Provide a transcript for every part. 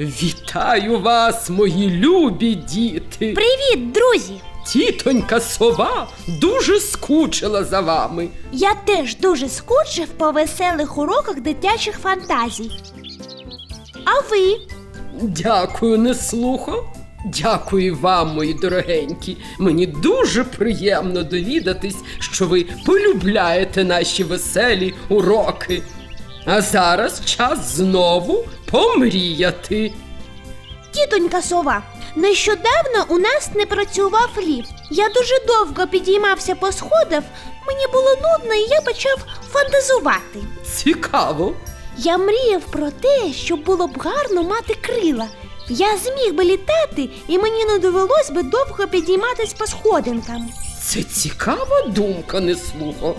Вітаю вас, мої любі діти! Привіт, друзі! Тітонька сова дуже скучила за вами. Я теж дуже скучив по веселих уроках дитячих фантазій. А ви? Дякую, неслухо. Дякую вам, мої дорогенькі. Мені дуже приємно довідатись, що ви полюбляєте наші веселі уроки. А зараз час знову помріяти. Тітонька сова, нещодавно у нас не працював ліфт. Я дуже довго підіймався по сходах, мені було нудно і я почав фантазувати. Цікаво. Я мріяв про те, щоб було б гарно мати крила. Я зміг би літати, і мені не довелось би довго підійматись по сходинкам. Це цікава думка, неслухо.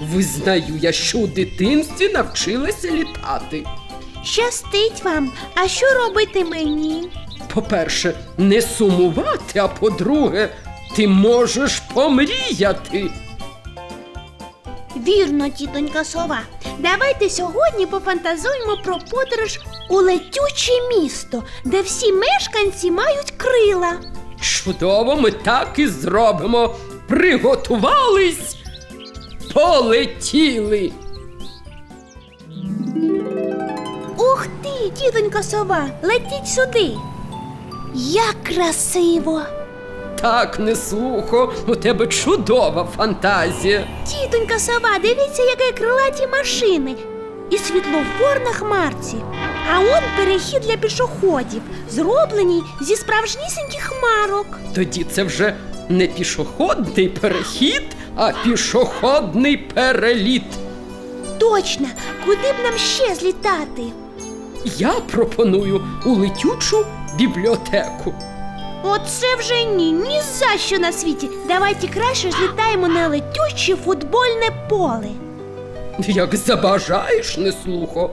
Визнаю я, що у дитинстві навчилася літати. Щастить вам, а що робити мені? По-перше, не сумувати, а по-друге, ти можеш помріяти. Вірно, тітонька сова. Давайте сьогодні пофантазуємо про подорож у летюче місто, де всі мешканці мають крила. Чудово, ми так і зробимо. Приготувались, полетіли. Ух ти, тітонька сова, летіть сюди. Як красиво! Так, неслухо, у тебе чудова фантазія. Тітонька сова, дивіться, які крилаті машини. І світлофор на хмарці. А он перехід для пішоходів, зроблений зі справжнісіньких хмарок. Тоді це вже не пішохідний перехід, а пішохідний переліт. Точно, куди б нам ще злітати? Я пропоную у летючу бібліотеку. Оце вже ні, ні за що на світі. Давайте краще злітаємо на летюче футбольне поле. Як забажаєш, неслухо.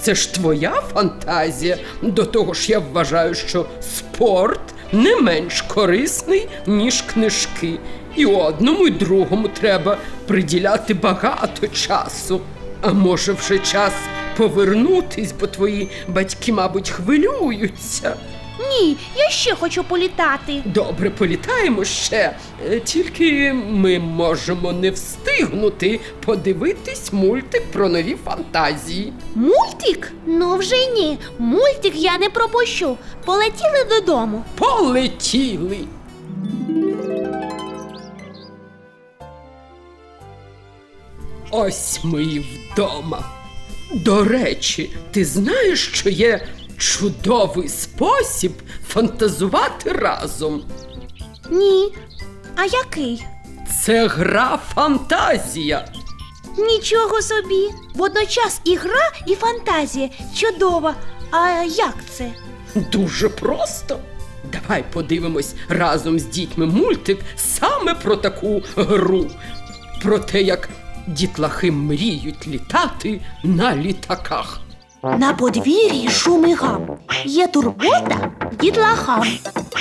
Це ж твоя фантазія. До того ж, я вважаю, що спорт не менш корисний, ніж книжки. І одному, і другому треба приділяти багато часу. А може, вже час повернутись, бо твої батьки, мабуть, хвилюються. Ні, я ще хочу політати. Добре, політаємо ще. Е, Тільки ми можемо не встигнути подивитись мультик про нові фантазії. Мультик? Ну вже ні. Мультик я не пропущу. Полетіли додому. Полетіли. Ось ми і вдома. До речі, ти знаєш, що є чудовий спосіб фантазувати разом. Ні. А який? Це гра фантазія. Нічого собі. Водночас і гра, і фантазія. Чудово. А як це? Дуже просто. Давай подивимось разом з дітьми мультик саме про таку гру. Про те, як дітлахи мріють літати на літаках. На подвір'ї шум і гам. Є турбота дітлахам.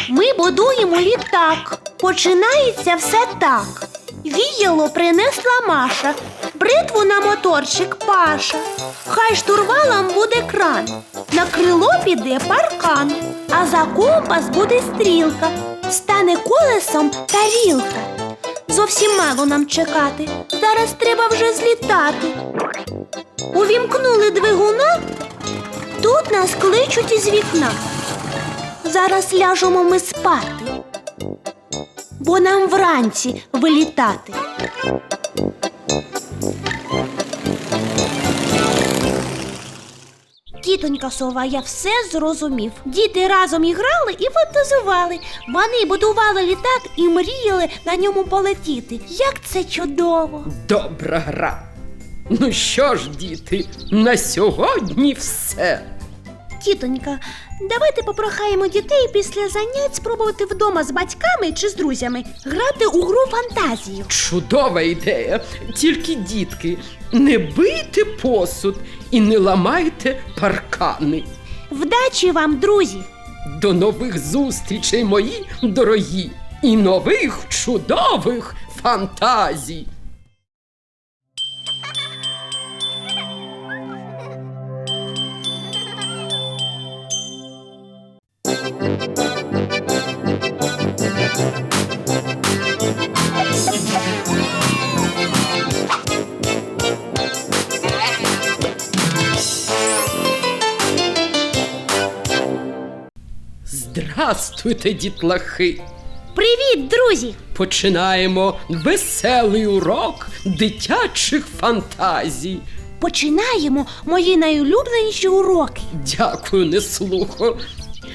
Ми будуємо літак. Починається все так. Віяло принесла Маша, бритву на моторчик Паша. Хай штурвалом буде кран, на крило піде паркан, а за компас буде стрілка, стане колесом тарілка. Зовсім мало нам чекати. Зараз треба вже злітати. Увімкнули двигуна, тут нас кличуть із вікна. Зараз ляжемо ми спати, бо нам вранці вилітати. Тітонька сова, я все зрозумів. Діти разом іграли і фантазували. Вони будували літак і мріяли на ньому полетіти. Як це чудово! Добра гра. Ну що ж, діти, на сьогодні все. Тітонька, давайте попрохаємо дітей після занять спробувати вдома з батьками чи з друзями грати у гру фантазію. Чудова ідея. Тільки дітки, не бийте посуд і не ламайте паркани. Вдачі вам, друзі! До нових зустрічей, мої дорогі, і нових чудових фантазій. Здрастуйте, дітлахи! Привіт, друзі! Починаємо веселий урок дитячих фантазій. Починаємо мої найулюбленіші уроки. Дякую, неслухо.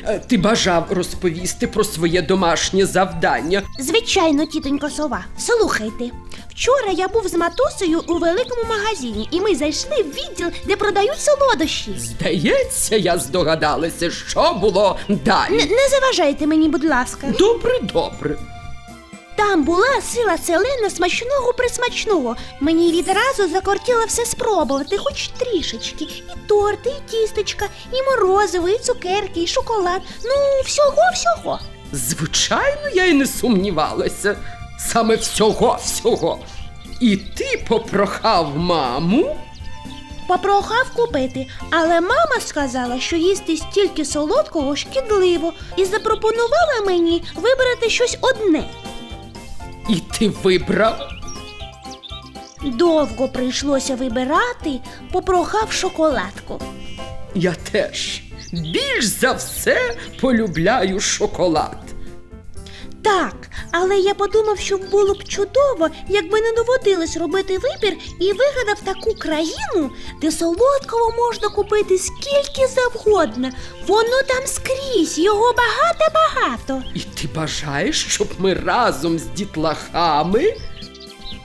Е, Ти бажав розповісти про своє домашнє завдання. Звичайно, тітонько сова. Слухайте. Вчора я був з матусею у великому магазині, і ми зайшли в відділ, де продають солодощі. Здається, я здогадалася, що було далі. Н- не заважайте мені, будь ласка. Добре, добре. Там була сила селена смачного присмачного. Мені відразу закортіло все спробувати, хоч трішечки. І торти, і тістечка, і морозиво, і цукерки, і шоколад. Ну, всього, всього. Звичайно, я й не сумнівалася. Саме всього, всього. І ти попрохав маму. Попрохав купити, але мама сказала, що їсти стільки солодкого шкідливо, і запропонувала мені вибрати щось одне. І ти вибрав. Довго прийшлося вибирати, попрохав шоколадку. Я теж більш за все полюбляю шоколад. Так, але я подумав, що було б чудово, якби не доводилось робити вибір і вигадав таку країну, де солодкого можна купити скільки завгодно. Воно там скрізь, його багато-багато. І ти бажаєш, щоб ми разом з дітлахами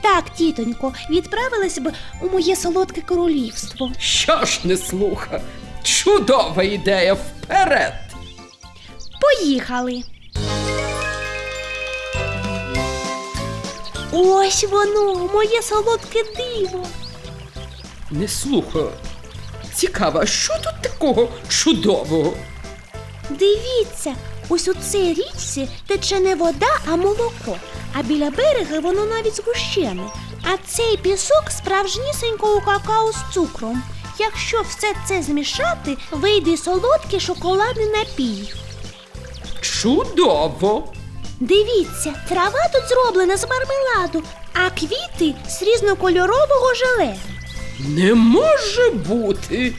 Так, тітонько, відправилась б у моє солодке королівство. Що ж не слуха? Чудова ідея вперед! Поїхали. Ось воно, моє солодке диво. Не слухаю. Цікаво, а що тут такого чудового? Дивіться, ось у цій річці тече не вода, а молоко. А біля берега воно навіть згущене. А цей пісок справжнісінького какао з цукром. Якщо все це змішати, вийде солодкий шоколадний напій. Чудово! Дивіться, трава тут зроблена з мармеладу, а квіти з різнокольорового желе. Не може бути.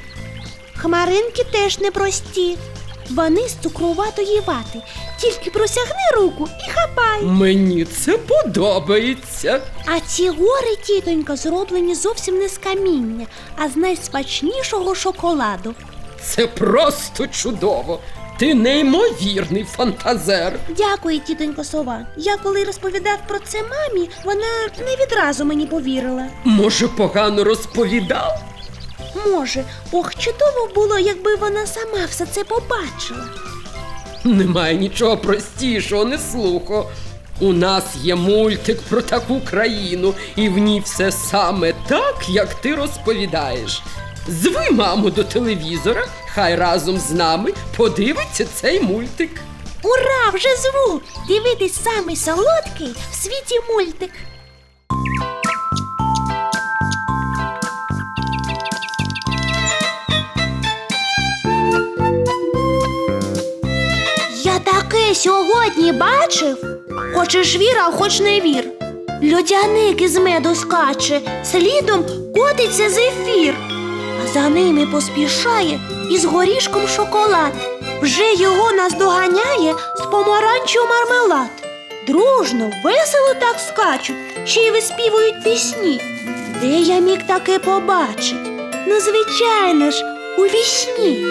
Хмаринки теж непрості. Вони з цукруватої вати. Тільки просягни руку і хапай. Мені це подобається. А ці гори, тітонька, зроблені зовсім не з каміння, а з найсмачнішого шоколаду. Це просто чудово. Ти неймовірний фантазер. Дякую, тітонько сова. Я коли розповідав про це мамі, вона не відразу мені повірила. Може, погано розповідав? Може, ох, чудово було, якби вона сама все це побачила. Немає нічого простішого, не слухо. У нас є мультик про таку країну, і в ній все саме так, як ти розповідаєш. Зви маму до телевізора, хай разом з нами подивиться цей мультик. Ура, вже зву! Дивитись самий солодкий в світі мультик. Я таке сьогодні бачив. Хочеш вір, а хоч не вір. Льодяник із меду скаче, слідом котиться зефір, за ними поспішає із горішком шоколад. Вже його наздоганяє з помаранчу мармелад. Дружно, весело так скачуть, ще й виспівують пісні. Де я міг таке побачить? Ну, звичайно ж, у вісні.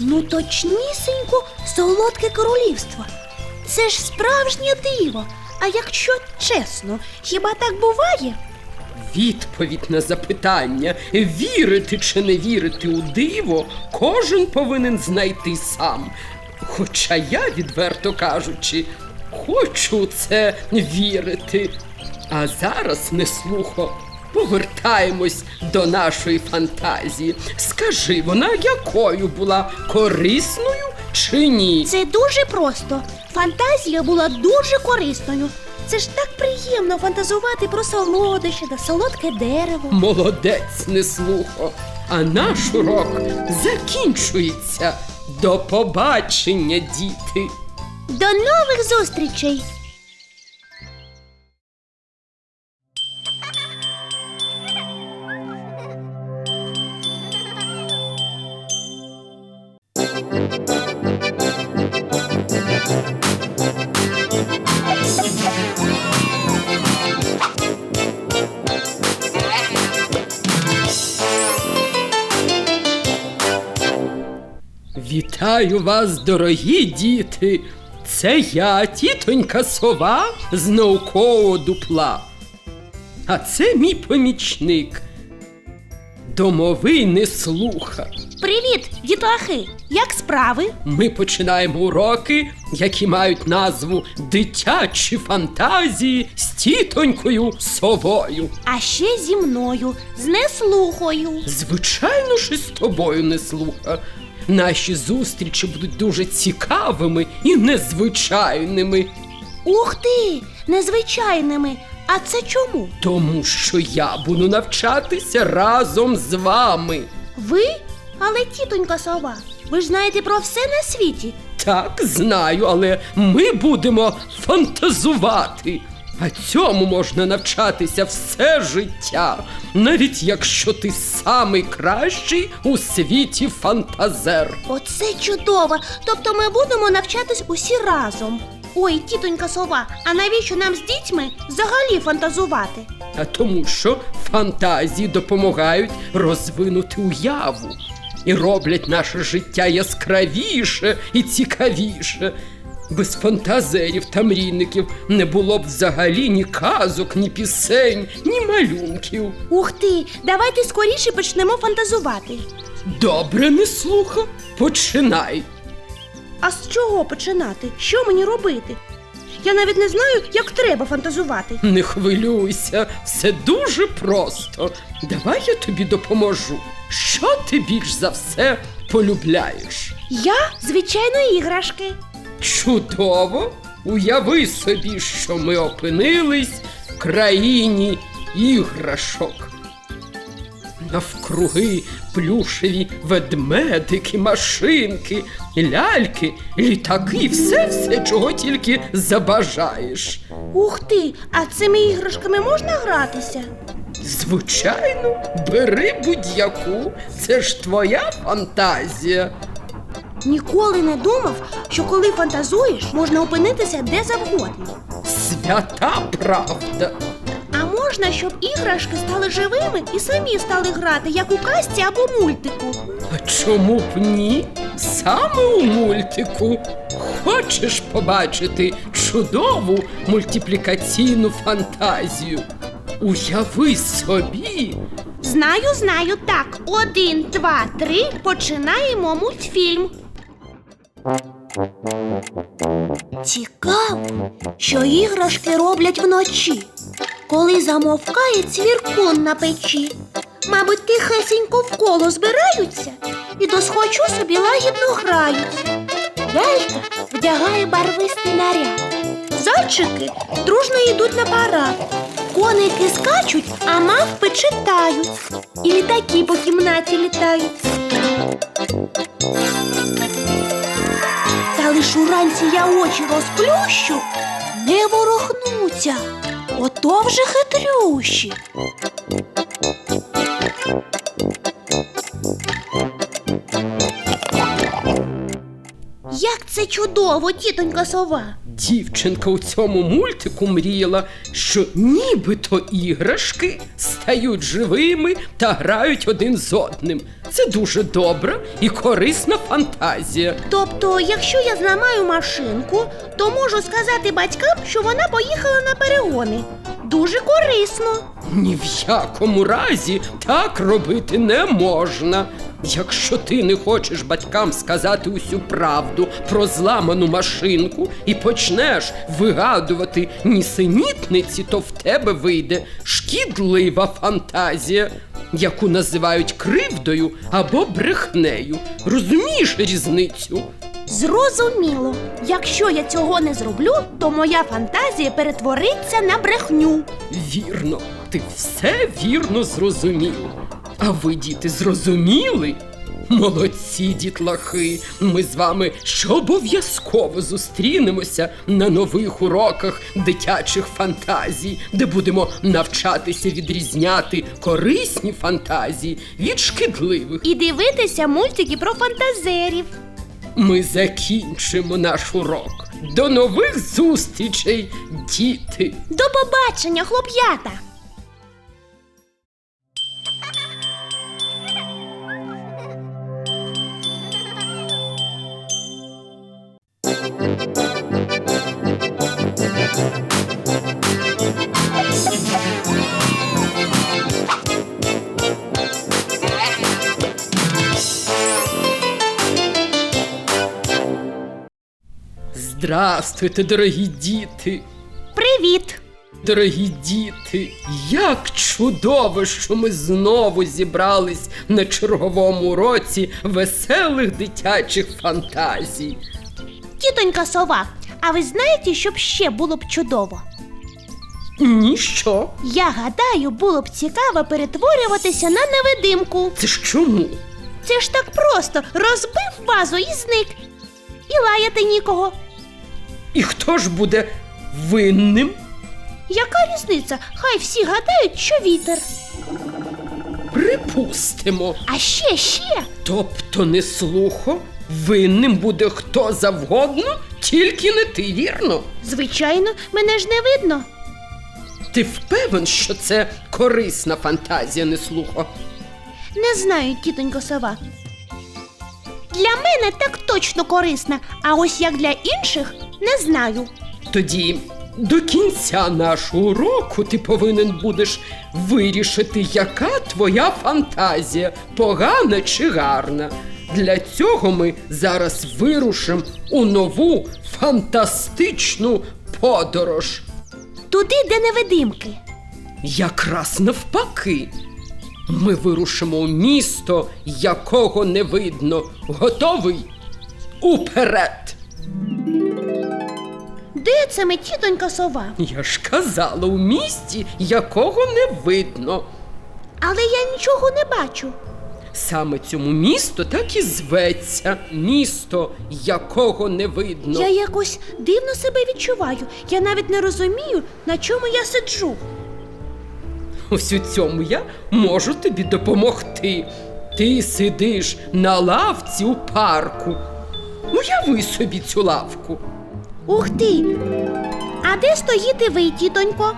Ну, точнісінько, солодке королівство. Це ж справжнє диво. А якщо чесно, хіба так буває? Відповідь на запитання, вірити чи не вірити у диво, кожен повинен знайти сам. Хоча я, відверто кажучи, хочу це вірити. А зараз, не слухо, повертаємось до нашої фантазії. Скажи, вона якою була корисною чи ні? Це дуже просто. Фантазія була дуже корисною. Це ж так приємно фантазувати про солодощі та солодке дерево. Молодець, не слухо. А наш урок закінчується. До побачення, діти. До нових зустрічей! Вітаю вас, дорогі діти! Це я, тітонька сова з наукового дупла. А це мій помічник. Домовий неслуха. Привіт, дітлахи! Як справи? Ми починаємо уроки, які мають назву Дитячі фантазії з тітонькою совою. А ще зі мною, з неслухою. Звичайно і з тобою не слуха. Наші зустрічі будуть дуже цікавими і незвичайними. Ух ти! Незвичайними. А це чому? Тому що я буду навчатися разом з вами. Ви? Але тітонька сова, ви ж знаєте про все на світі. Так, знаю, але ми будемо фантазувати. А цьому можна навчатися все життя, навіть якщо ти самий кращий у світі фантазер. Оце чудово. Тобто ми будемо навчатись усі разом. Ой, тітонька сова, а навіщо нам з дітьми взагалі фантазувати? А тому, що фантазії допомагають розвинути уяву і роблять наше життя яскравіше і цікавіше. Без фантазерів та мрійників не було б взагалі ні казок, ні пісень, ні малюнків. Ух ти, давайте скоріше почнемо фантазувати. Добре, не слуха, починай. А з чого починати? Що мені робити? Я навіть не знаю, як треба фантазувати. Не хвилюйся, все дуже просто. Давай я тобі допоможу. Що ти більш за все полюбляєш? Я, звичайно, іграшки. Чудово! Уяви собі, що ми опинились в країні іграшок. Навкруги плюшеві ведмедики, машинки, ляльки, літаки, все, все, чого тільки забажаєш. Ух ти, а цими іграшками можна гратися? Звичайно, бери будь-яку, це ж твоя фантазія. Ніколи не думав, що коли фантазуєш, можна опинитися де завгодно. Свята правда. А можна, щоб іграшки стали живими і самі стали грати, як у казці або мультику. А чому б ні? Саме у мультику. Хочеш побачити чудову мультиплікаційну фантазію? Уяви собі, Знаю, знаю, так. Один, два, три. Починаємо мультфільм. Цікаво, що іграшки роблять вночі, коли замовкає цвіркун на печі. Мабуть, тихесенько коло збираються і досхочу собі лагідно грають. Лялька вдягає барвистий наряд. Зайчики дружно йдуть на парад. Коники скачуть, а мавпи читають. І літаки по кімнаті літають. Та лиш уранці я очі розплющу, не ворохнуться. Ото вже хитрющі. Як це чудово, тітонька сова. Дівчинка у цьому мультику мріяла, що нібито іграшки стають живими та грають один з одним. Це дуже добра і корисна фантазія. Тобто, якщо я зламаю машинку, то можу сказати батькам, що вона поїхала на перегони. Дуже корисно. Ні в якому разі так робити не можна. Якщо ти не хочеш батькам сказати усю правду про зламану машинку і почнеш вигадувати нісенітниці, то в тебе вийде шкідлива фантазія, яку називають кривдою або брехнею. Розумієш різницю? Зрозуміло. Якщо я цього не зроблю, то моя фантазія перетвориться на брехню. Вірно, ти все вірно зрозумів. А ви, діти, зрозуміли? Молодці, дітлахи! Ми з вами ще обов'язково зустрінемося на нових уроках дитячих фантазій, де будемо навчатися відрізняти корисні фантазії від шкідливих. І дивитися мультики про фантазерів. Ми закінчимо наш урок. До нових зустрічей, діти! До побачення, хлоп'ята! Здравствуйте, дорогі діти! Привіт! Дорогі діти, як чудово, що ми знову зібрались на черговому уроці веселих дитячих фантазій. Тітонька сова, а ви знаєте, що б ще було б чудово? Ніщо. Я гадаю, було б цікаво перетворюватися на невидимку. Це ж чому? Це ж так просто розбив вазу і зник. І лаяти нікого. І хто ж буде винним? Яка різниця? Хай всі гадають, що вітер. Припустимо. А ще ще. Тобто не слухо, винним буде хто завгодно, тільки не ти, вірно? Звичайно, мене ж не видно. Ти впевнен, що це корисна фантазія, не слухо? Не знаю, тітонько сова. Для мене так точно корисна, а ось як для інших не знаю. Тоді до кінця нашого уроку ти повинен будеш вирішити, яка твоя фантазія, погана чи гарна. Для цього ми зараз вирушимо у нову фантастичну подорож. Туди, де невидимки. Якраз навпаки. Ми вирушимо у місто, якого не видно. Готовий? Уперед! Де це ми, тітонька сова? Я ж казала, у місті, якого не видно. Але я нічого не бачу. Саме цьому місто так і зветься місто, якого не видно. Я якось дивно себе відчуваю. Я навіть не розумію, на чому я сиджу. Ось у цьому я можу тобі допомогти. Ти сидиш на лавці у парку. Уяви собі цю лавку. Ух ти! А де стоїте ви, тітонько?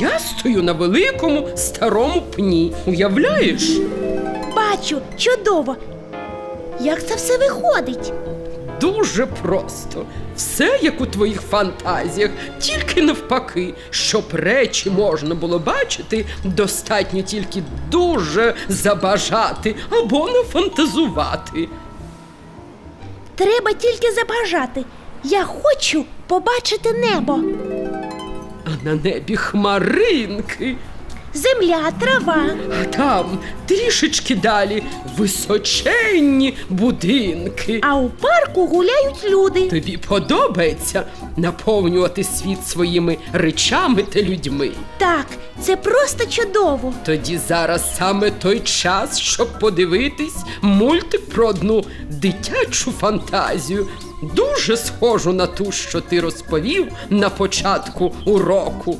Я стою на великому старому пні. Уявляєш? Бачу, чудово. Як це все виходить? Дуже просто. Все як у твоїх фантазіях, тільки навпаки, щоб речі можна було бачити, достатньо тільки дуже забажати або нафантазувати. Треба тільки забажати. Я хочу побачити небо. А на небі хмаринки, Земля, трава. а там трішечки далі височенні будинки. А у парку гуляють люди. Тобі подобається наповнювати світ своїми речами та людьми. Так, це просто чудово. Тоді зараз саме той час, щоб подивитись мультик про одну дитячу фантазію, дуже схожу на ту, що ти розповів на початку уроку.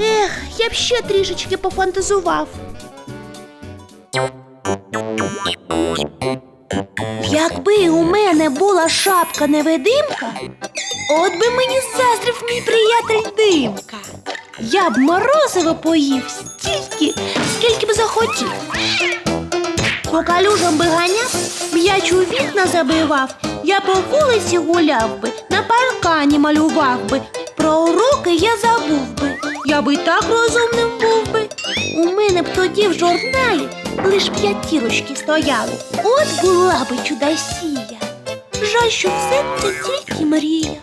Ех, я б ще трішечки пофантазував. Якби у мене була шапка невидимка, от би мені заздрив мій приятель димка. Я б морозиво поїв стільки, скільки б захотів. По калюжам би ганяв, м'яч у вікна забивав, я по вулиці гуляв би, на паркані малював би. Про уроки я забув би, я би так розумним був би. У мене б тоді в журналі лиш п'ятірочки стояли. От була би чудосія. Жаль, що все це тільки мрія.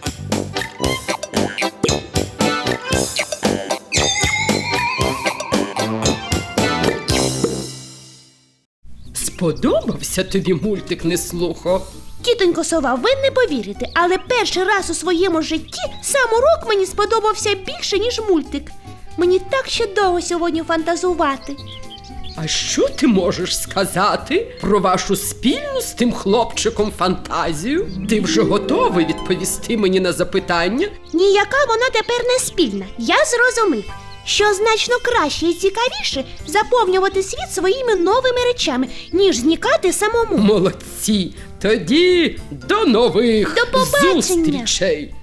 Сподобався тобі мультик неслухо? Тітонько сова, ви не повірите, але перший раз у своєму житті сам урок мені сподобався більше, ніж мультик. Мені так ще довго сьогодні фантазувати. А що ти можеш сказати про вашу спільну з тим хлопчиком фантазію? Ти вже готовий відповісти мені на запитання? Ніяка вона тепер не спільна. Я зрозумів. що значно краще і цікавіше заповнювати світ своїми новими речами, ніж зникати самому. Молодці! Тоді до нових До побачення. зустрічей!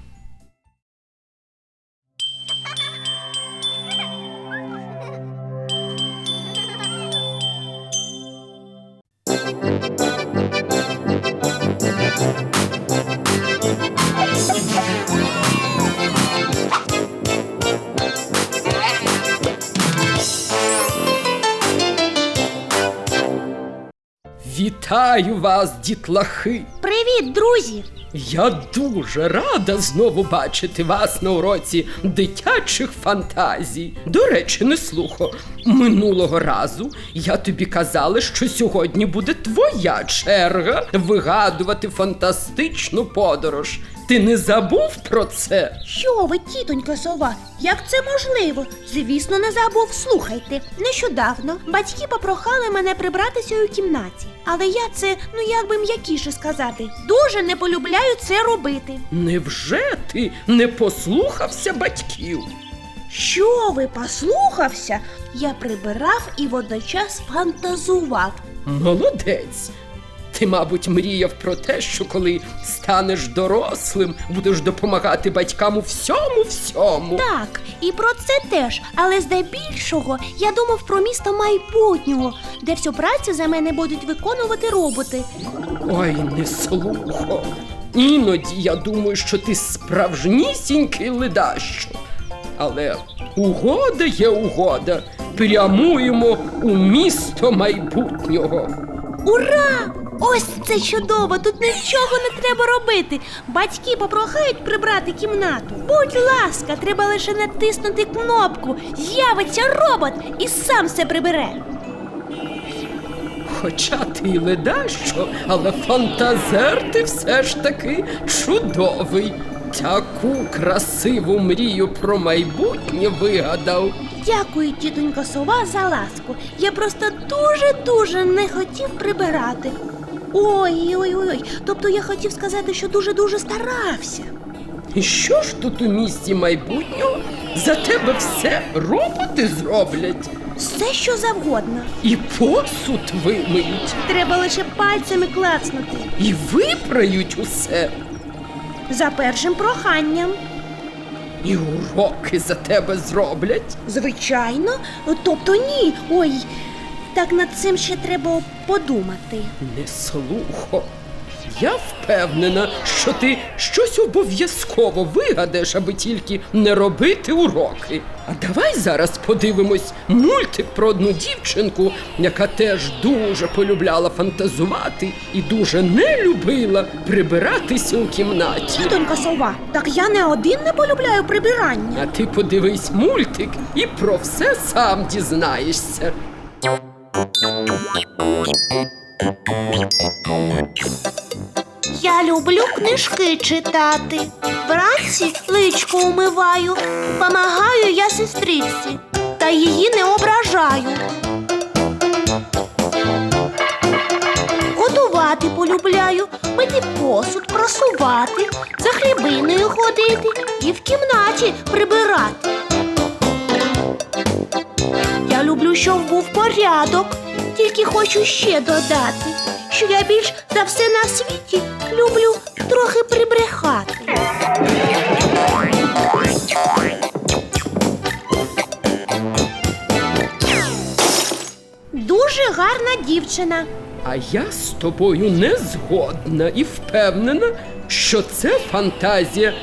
Вітаю вас, дітлахи! Привіт, друзі! Я дуже рада знову бачити вас на уроці дитячих фантазій. До речі, не слухо. Минулого разу я тобі казала, що сьогодні буде твоя черга вигадувати фантастичну подорож. Ти не забув про це? Що ви, тітонька сова? Як це можливо? Звісно, не забув. Слухайте. Нещодавно батьки попрохали мене прибратися у кімнаті. Але я це, ну як би м'якіше сказати, дуже не полюбляю це робити. Невже ти не послухався батьків? Що ви послухався? Я прибирав і водночас фантазував. Молодець. Ти, мабуть, мріяв про те, що коли станеш дорослим, будеш допомагати батькам у всьому всьому. Так, і про це теж, але здебільшого я думав про місто майбутнього, де всю працю за мене будуть виконувати роботи. Ой, не слухо. Іноді я думаю, що ти справжнісінький ледащо. Але угода є угода. Прямуємо у місто майбутнього. Ура! Ось це чудово! Тут нічого не треба робити. Батьки попрохають прибрати кімнату. Будь ласка, треба лише натиснути кнопку. З'явиться робот і сам все прибере. Хоча ти й ледащо, але фантазер ти все ж таки чудовий. Таку красиву мрію про майбутнє вигадав. Дякую, тітонька сова, за ласку. Я просто дуже-дуже не хотів прибирати. Ой, ой, ой, ой. Тобто я хотів сказати, що дуже-дуже старався. І що ж тут у місті майбутнього? За тебе все роботи зроблять Все, що завгодно. і посуд вимиють, Треба лише пальцями клацнути. і випрають усе, За першим проханням. і уроки за тебе зроблять. Звичайно, тобто ні. Ой, так над цим ще треба подумати. Не слухо. Я впевнена, що ти щось обов'язково вигадаєш, аби тільки не робити уроки. А давай зараз подивимось мультик про одну дівчинку, яка теж дуже полюбляла фантазувати і дуже не любила прибиратися у кімнаті. Тітонька сова, так я не один не полюбляю прибирання. А ти подивись мультик і про все сам дізнаєшся. Я люблю книжки читати. Вранці личко умиваю, помагаю я сестриці, та її не ображаю. Готувати полюбляю, мити посуд, просувати, за хлібиною ходити і в кімнаті прибирати. Щоб був порядок, тільки хочу ще додати, що я більш за все на світі люблю трохи прибрехати. Дуже гарна дівчина. А я з тобою не згодна і впевнена, що це фантазія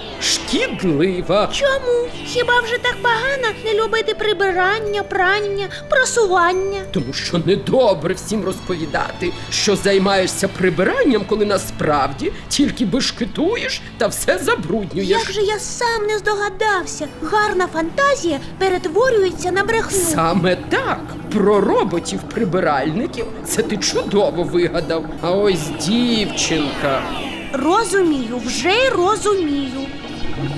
шкідлива. Чому? Хіба вже так погано не любити прибирання, прання, просування? Тому що недобре всім розповідати, що займаєшся прибиранням, коли насправді тільки бешкетуєш та все забруднюєш. Як же я сам не здогадався, гарна фантазія перетворюється на брехню. Саме так про роботів-прибиральників це ти чудово вигадав. А ось дівчинка. Розумію, вже розумію.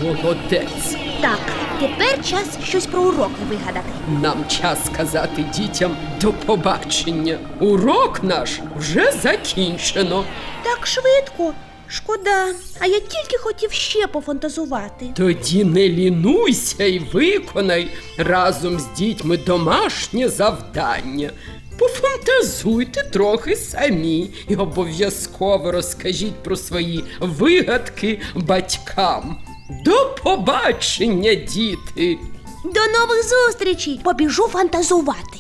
Молодець. Так, тепер час щось про уроки вигадати. Нам час сказати дітям до побачення. Урок наш вже закінчено. Так швидко. Шкода, а я тільки хотів ще пофантазувати. Тоді не лінуйся і виконай разом з дітьми домашнє завдання. Пофантазуйте трохи самі і обов'язково розкажіть про свої вигадки батькам. До побачення, діти! До нових зустрічей! Побіжу фантазувати.